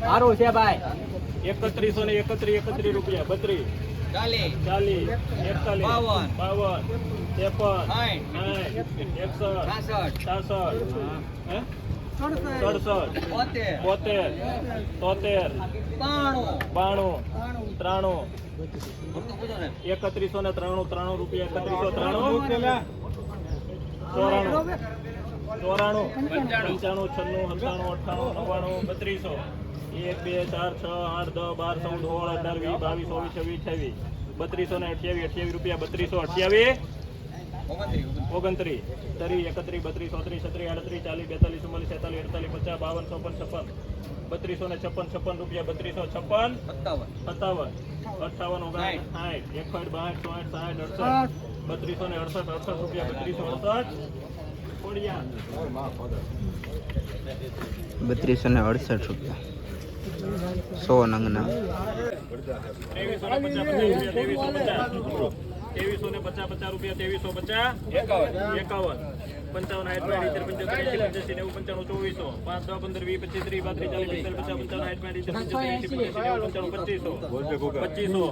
સારું છે ભાઈ એકત્રીસો ને એકત્રીસ એકત્રીસ રૂપિયા બત્રીસ. ચાલીસ ચાલીસ એકતાલીસ બાવન. બાવન ત્રેપન સાઠ. સાઠ એકસઠ છાસઠ. સડસઠ. બોતેર. તોતેર બાણું. બાણું. ત્રાણું. એકત્રીસો ને ત્રાણું ત્રાણું રૂપિયા એકત્રીસો ત્રાણું. ચોરાણું. ચોરાણું. પંચાણું, છન્નું સત્તાણું અઠ્ઠાણું, નવ્વાણું, બત્રીસો. એક, બે, ચાર, છ, આઠ, દસ, બાર, ચૌદ, સોળ, અઢાર, વીસ, બાવીસ, ચોવીસ, છવ્વીસ, અઠ્યાવીસ. બત્રીસો ને અઠ્યાવીસ અઠ્યાવીસ રૂપિયા, બત્રીસો અઠ્યાવીસ. ઓગણત્રીસ. તરી ત્રીસ એકત્રીસ, બત્રીસ ચોત્રીસ છત્રીસ આડત્રીસ ચાલીસ, બેતાલીસ, ચુમ્માલીસ, છેતાલીસ, અડતાલીસ, પચાસ, બાવન ચોપન છપ્પન. બત્રીસો ને છપ્પન છપ્પન રૂપિયા બત્રીસો છપ્પન. સત્તાવન. સત્તાવન. અઠ્ઠાવન ઓગણ. સાઠ. એકસઠ બાઠ ચોસઠ સાઠ અડસઠ. બત્રીસો ને અડસઠ અડસઠ રૂપિયા બત્રીસો અડસઠ. બત્રીસો ને અડસઠ રૂપિયા. સો નંગના. ત્રેવીસો ને પચાસ પચાસ રૂપિયા ત્રેવીસો પચાસ. ત્રેવીસો ને પચાસ પચાસ રૂપિયા ત્રેવીસો પચાસ. એકાવન. એકાવન. પંચાવન આઠ પાંચ ઇતેર પંચોતેર પંચ્યાસી નેવું પંચાણું ચોવીસો. પાંચ દસ પંદર વીસ પચીસ ત્રીસ પાંત્રીસ ચાલીસ પિસ્તાલીસ પચાસ પંચાવન આઠ પાંચ ઇતેર પંચોતેર એંશી પંચ્યાસી નેવું પંચાણું પચીસો. પચીસો.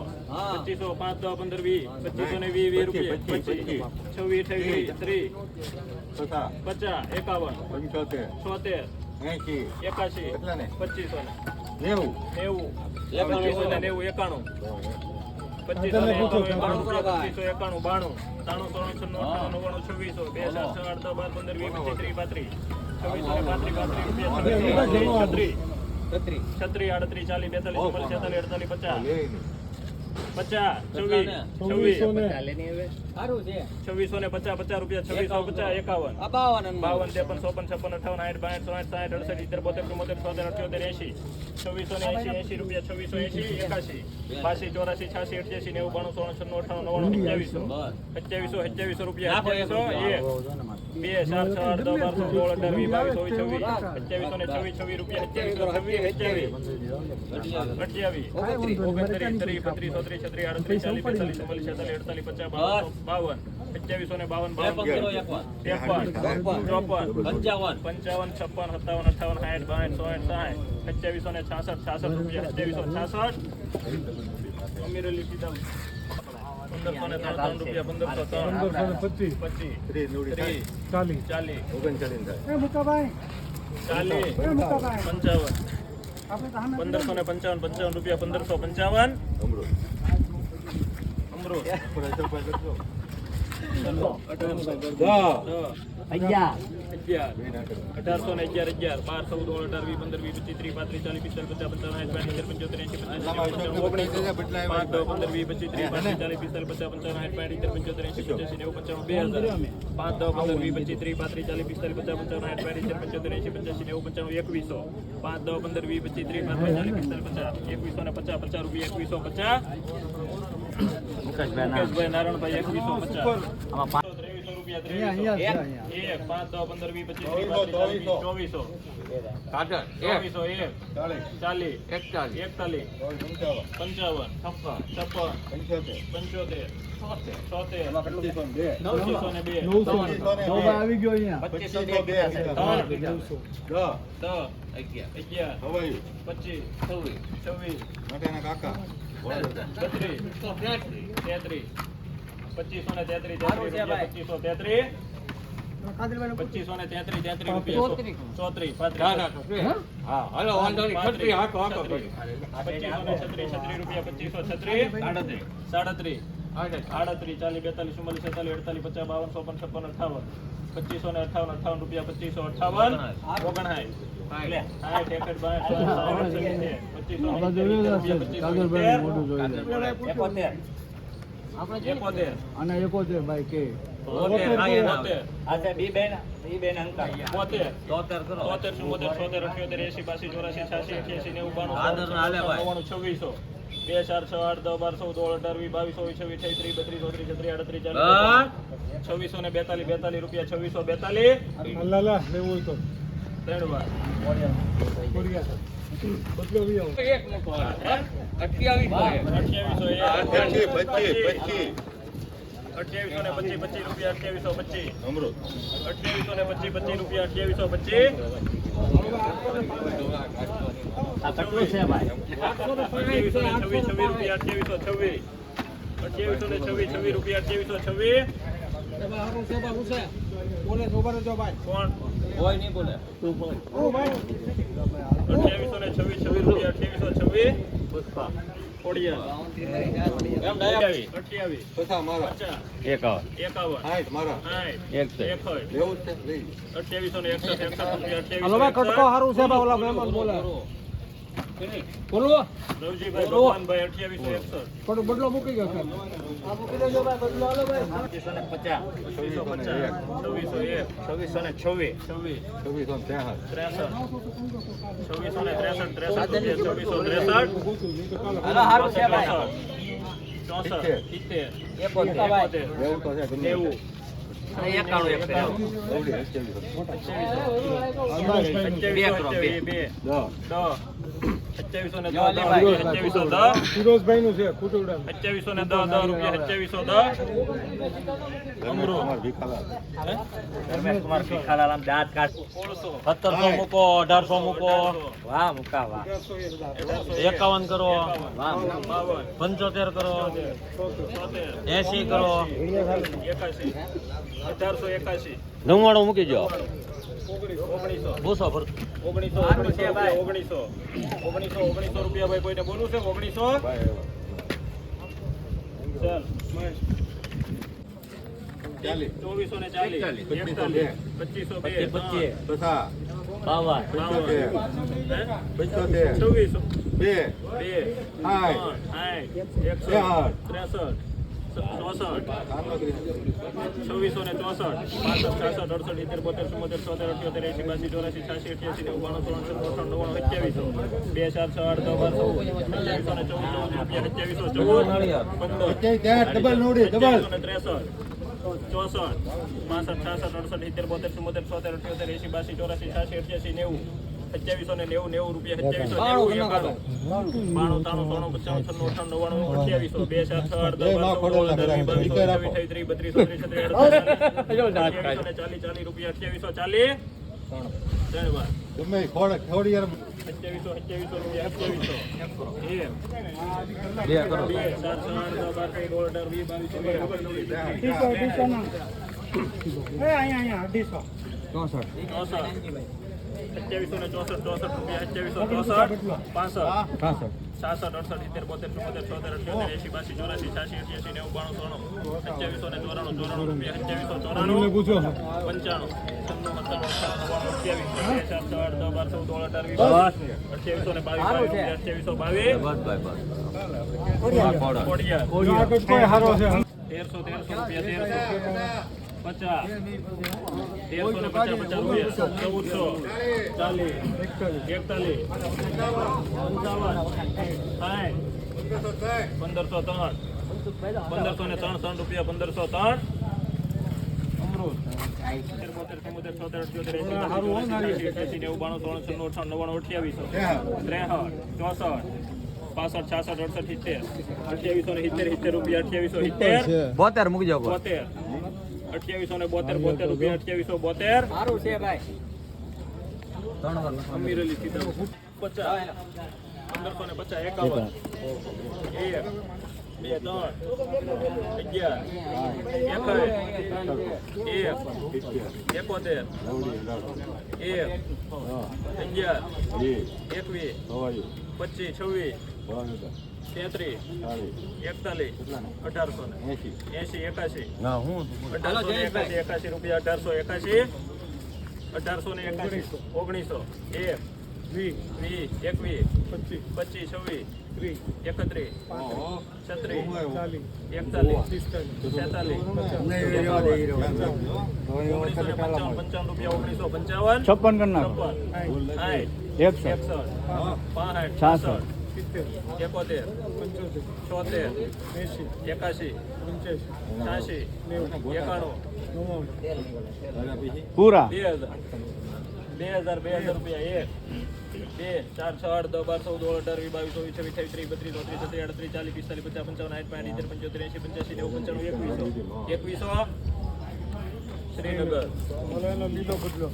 પચીસો પાંચ દસ પંદર વીસ પચીસો ને વીસ વીસ રૂપિયા. પચીસ છવ્વીસ અઠાવીસ ત્રીસ. પચાસ. એકાવન. છોતેર. એકાશી. પચીસો ને. નેવું. નેવું. એકાણું પચીસો એકાણું. એકાણું રૂપિયા પચીસો એકાણું બાણું. ત્રાણું ત્રણ છન્નું અઠ્ઠાણું નવ્વાણું બે ચાર છ આઠ દસ બાર પંદર વીસ પચીસ ત્રીસ પાંત્રીસ. છવ્વીસો ને પાંત્રીસ પાંત્રીસ રૂપિયા છત્રીસ. છત્રીસ. છત્રીસ આડત્રીસ ચાલીસ બેતાલીસ ચુમ્માલીસ છેતાલીસ અડતાલીસ પચાસ. પચાસ છવ્વીસ છવ્વીસ. છવ્વીસો ને. પચાસ પચાસ રૂપિયા છવ્વીસો પચાસ એકાવન. બાવન ત્રેપન ચોપન છપ્પન અઠાવન આઠ બાઠ સાઠ સાઠ અડસઠ ઇતેર બોતેર ચુમ્મોતેર છોતેર અઠ્યોતેર એંશી. છવ્વીસો ને એંશી એંશી રૂપિયા છવ્વીસો એંશી એકાશી. બાસી ચોરાસી છ્યાસી અઠ્યાસી નેવું બાણું સોળ છન્નું અઠાણું નવ્વાણું સત્યાવીસો. સત્યાવીસો સત્યાવીસો રૂપિયા. સત્યાવીસો બે ચાર છ આઠ દસ બાર સોળ અઢાર વીસ બાવીસ ચોવીસ છવ્વીસ. સત્યાવીસો ને છવ્વીસ છવ્વીસ રૂપિયા સત્યાવીસો છવ્વીસ સત્યાવીસ. અઠ્યાવીસ. ઓગણત્રીસ ત્રીસ બત્રીસ ચોત્રીસ છત્રીસ આડત્રીસ ચાલીસ બેતાલીસ ચુમ્માલીસ છેતાલીસ અડતાલીસ પચાસ બાવન બાવન સત્યાવીસો ને બાવન બાવન ત્રેપન ચોપન પંચાવન. પંચાવન છપ્પન સત્તાવન અઠાવન સાઠ બાઠ સોઠ સાઠ સત્યાવીસો ને છાસઠ છાસઠ રૂપિયા સત્યાવીસો છાસઠ. અમીરલી સીધા પંદરસો ને ત્રણ ત્રણ રૂપિયા પંદરસો ત્રણ. પચીસ. પચીસ. ત્રીસ ચાલીસ. ચાલીસ. ચાલીસ. પંચાવન. પંદરસો ને પંચાવન પંચાવન રૂપિયા પંદરસો પંચાવન. અઢારસો ને અગિયાર બાર ચૌદ અઢાર વીસ પંદર વીસ ત્રીસ પાંત્રીસ ચાલીસ પિસ્તાલીસ પચાસ પંચાવન સાઠ પાંચ પંચોતેર એંશી પચાસ ઓગણીસો પાંચ પંદર વીસ પચીસ ત્રીસ ચાલીસ પિસ્તાલીસ પચાસ પંચાવન સાઠ પાંચ પંચોતેર એંશી પચાસી નેવું પંચાણું બે હજાર પાંચ દસ પંદર વીસ પચીસ ત્રીસ પાંત્રીસ ચાલીસ પિસ્તાલીસ પચાસ પંચાવન સાઠ પાંચ પંચોતેર એંશી પચાસી નેવું પંચાણું એકવીસો પાંચ દસ પંદર વીસ પચીસ ત્રીસ પાંત્રીસ ચાલીસ પિસ્તાલીસ પચાસ એકવીસો ને પચાસ પચાસ રૂપિયા એકવીસો પચાસ મુકેશભાઈ નારાયણભાઈ એકવીસો પચાસ. પંચાવન. છપ્પન. છપ્પન. પંચોતેર. પચીસો છવ્વીસ. છવ્વીસ. પચીસો ને તેત્રીસ બેતાલીસ ચુમ્માલીસ છેતાલીસ અડતાલીસ પચાસ બાવન ચોપન અઠાવન પચીસો અઠાવન અઠાવન રૂપિયા, પચીસો અઠાવન. ઓગણસાઠ અને એકોતેર ભાઈ કે. બી છવ્વીસો. ચાર છ આઠ દસ બાર ચૌદ અઢાર વીસ બાવીસ ચોવીસ છવ્વીસ અઠ્યાવીસ ત્રીસ બત્રીસ ચોત્રીસ છત્રીસ આડત્રીસ ચાલીસ છવ્વીસો ને બેતાલીસ બેતાલીસ રૂપિયા છવ્વીસો બેતાલીસ. અઠ્યાવીસો ને પચીસ પચીસ રૂપિયા અઠ્યાવીસો પચીસ. અમૃત અઠ્યાવીસો ને પચીસ પચીસ રૂપિયા અઠ્યાવીસો પચીસ અઠ્યાવીસો ને છવ્વીસ છવ્વીસ રૂપિયા અઠ્યાવીસો છવ્વીસ. કોણ? કોઈ નહીં બોલે. અઠ્યાવીસો ને છવ્વીસ છવ્વીસ રૂપિયા અઠ્યાવીસો છવ્વીસ ખોડિયાર અઠ્યાવીસ ને એકસઠ એકસઠ રૂપિયા અઠ્યાવીસો બોલે. બોલો. રવજીભાઈ ભગવાનભાઈ અઠ્યાવીસો એકસઠ થોડો બદલો મૂકી ગયો છે પચીસો ને પચાસ છવ્વીસો પચાસ. છવ્વીસો એક. છવ્વીસો ને છવ્વીસ. છવ્વીસ છવ્વીસો ત્રેસઠ. ત્રેસઠ. છવ્વીસો ને ત્રેસઠ ત્રેસઠ છવ્વીસો ત્રેસઠ. નેવું એકાણું એક બે અઠ્યાવીસ ને દસ અઠ્યાવીસો દસ. નું છે કુટુંડા અઠ્યાવીસો ને દસ દસ રૂપિયા અઠ્યાવીસો દસ. સત્તરસો મૂકો અઢારસો મૂકો. વાહ મૂકા વાહ. એકાવન કરો. વાહ પંચોતેર કરો. એસી કરો. અઢારસો એકાશી. નવ્વાણું મૂકી જો ઓગણીસો. ઓગણીસો ઓગણીસો ઓગણીસો ઓગણીસો. ઓગણીસો રૂપિયા ભાઈ કોઈને બોલવું છે? ઓગણીસો. ચાલ ચોવીસો ને ચાલીસ. પચીસો બે. પચીસ બાવન. પંચોતેર છવ્વીસો બે. બે. ત્રેસઠ. ચોસઠ છવ્વીસો ને ચોસઠ પાસઠ છાસઠ, અડસઠ ઇતેર બોતેર ચુમ્મોતેર છોતેર, અઠ્યોતેર એસી બાસી, ચોરાસી છાસી અઠ્યાસી નેવું બાણું ત્રણસો ત્રણ ત્રણ નવ્વાણું અઠ્યાવીસો બે ચાર છ આઠ દસ બાર ચૌદ અઠ્યાવીસો ને ચૌદ ચૌદ અઠ્યાવીસો ચૌદ પંદર ને ત્રેસઠ ચોસઠ પાસઠ છાસઠ અડસઠ ઇતેર બોતેર ચુમ્મોતેર છોતેર અઠ્યોતેર એસી બાસી ચોરાસી છાસી અઠ્યાસી નેવું. અઠ્યાવીસો ને નેવું નેવું રૂપિયા અઠ્યાવીસો નેવું એકાણું બાણું ત્રાણું ત્રાણું પચાણું છન્નું અઠાણું નવ્વાણું અઠ્યાવીસો બે સાત છ દસ ચાલી રૂપિયા અઠ્યાવીસો ચાલીસ ત્રણ વાર ગમે ખોડ થોડી યાર અઠ્યાવીસો અઠ્યાવીસો રૂપિયા અઠ્યાવીસો. કરો. બે ચાર વીસ બાવીસ ચોસઠ. અઠ્યાવીસો ને ચોસઠ ચોસઠ રૂપિયા ચોસઠ પાસઠ છાસઠ અડસઠ સિત્તેર બોતેર ચુમ્મોતેર છોતેર એસી બાસી ચોરાસી છ્યાસી અઠ્યાસી નેવું બાણું અઠ્યાવીસો ને ચોરાણું ચોરાણું રૂપિયા ચોરાણું પંચાણું છન્નું સત્તાણું નવ્વાણું અઠ્યાવીસ બે ચાર છ બાર ચૌદ સોળ અઢાર અઠ્યાવીસો ને બાવીસ અઠ્યાવીસો બાવીસ તેરસો તેરસો રૂપિયા તેરસો પચાસ તેરસો ને પચાસ પચાસ રૂપિયા ચૌદસો ચાલીસ એકતાલીસ પંચાવન સાઠ પંદરસો ત્રણ પંદરસો ને ત્રણ ત્રણ રૂપિયા પંદરસો ત્રણ અમૃત સિત્તેર, બોતેર, ચુમ્મોતેર, છોતેર, અઠ્યોતેર, એંસી, બાસી, ચોરાસી, ત્યાંસી, અઠ્યાસી, નેવું, બાણું, ત્રાણું, છન્નું, અઠ્ઠાણું, નવ્વાણું, અઠ્યાવીસો ત્રેસઠ ચોસઠ પાસઠ છાસઠ અડસઠ સિત્તેર અઠ્યાવીસો ને સિત્તેર સિત્તેર રૂપિયા અઠ્યાવીસો સિત્તેર બોતેર મૂકી જાવ બોતેર અઠ્યાવીસો ને બોતેર બોતેર રૂપિયા અઠ્યાવીસો બોતેર. સારું છે ભાઈ. ત્રણ વાર અમીર અલી સીધા. પચાસ. પંદરસો ને પચાસ એકાવન. એક બે ત્રણ. અગિયાર. એક એક એકોતેર. એક અગિયાર. એકવીસ. પચીસ છવ્વીસ તેત્રીસ એકતાલીસ અઢારસો ને એસી એકાશી હું અઢારસો એકાશી એકાશી રૂપિયા અઢારસો એકાશી અઢારસો ને એકાશી ઓગણીસો એક વીસ વીસ એકવીસ પચીસ પચીસ છવ્વીસ એકત્રીસ છત્રીસ એકતાલીસ છેતાલીસ ઓગણીસો ને પંચાવન પંચાવન રૂપિયા ઓગણીસો પંચાવન છપ્પન છપ્પન પાંસઠ છાસઠ. એકોતેર. છોતેર. એકાશી. છ્યાસી એકાણું. પૂરા. બે હજાર. બે હજાર બે હજાર રૂપિયા એક. બે ચાર છ આઠ દસ બાર ચૌદ અઢાર વીસ બાવીસ ચોવીસ છવ્વીસ અઠ્યાવીસ ત્રીસ બત્રીસ ચોત્રીસ છત્રીસ અડત્રીસ ચાલીસ પિસ્તાલીસ પચાસ પંચાવન આઠ પાંચ સિત્તેર પંચોતેર એસી પંચ્યાસી નેવું પંચાણું એકવીસો. એકવીસો શ્રીનગર. લીલો બદલો.